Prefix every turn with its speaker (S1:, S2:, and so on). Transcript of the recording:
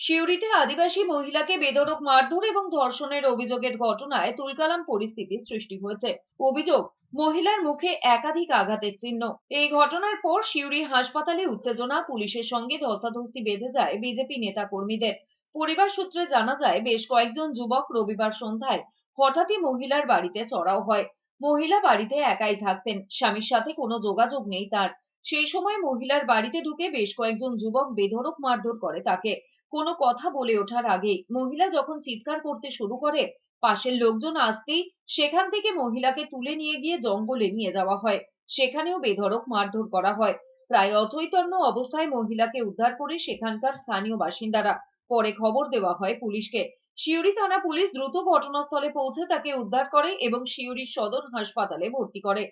S1: সিউড়িতে আদিবাসী মহিলাকে বেধড়ক মারধর এবং ধর্ষণের অভিযোগের ঘটনায় তুলকালাম পরিস্থিতি সৃষ্টি হয়েছে। অভিযোগ, মহিলার মুখে একাধিক আঘাতের চিহ্ন। এই ঘটনার পর সিউড়ি হাসপাতালে উত্তেজনা, পুলিশের সঙ্গে ধস্তাধস্তি বেঁধে যায় বিজেপি নেতা কর্মীদের পরিবার সূত্রে জানা যায়, বেশ কয়েকজন যুবক রবিবার সন্ধ্যায় হঠাৎই মহিলার বাড়িতে চড়াও হয়। মহিলা বাড়িতে একাই থাকতেন, স্বামীর সাথে কোনো যোগাযোগ নেই তার। সেই সময় মহিলার বাড়িতে ঢুকে বেশ কয়েকজন যুবক বেধড়ক মারধর করে তাকে। কোনো কথা বলে ওঠার আগেই মহিলা যখন চিৎকার করতে শুরু করে, পাশের লোকজন আসতেই সেখান থেকে মহিলাকে তুলে নিয়ে গিয়ে জঙ্গলে নিয়ে যাওয়া হয়। সেখানেও বেধড়ক মারধর করা হয়। প্রায় অচৈতন্য অবস্থায় মহিলাকে উদ্ধার করে সেখানকার স্থানীয় বাসিন্দারা পরে খবর দেওয়া হয় পুলিশকে। সিউড়ি থানা পুলিশ দ্রুত ঘটনাস্থলে পৌঁছে তাকে উদ্ধার করে এবং সিউড়ি সদর হাসপাতালে ভর্তি করে।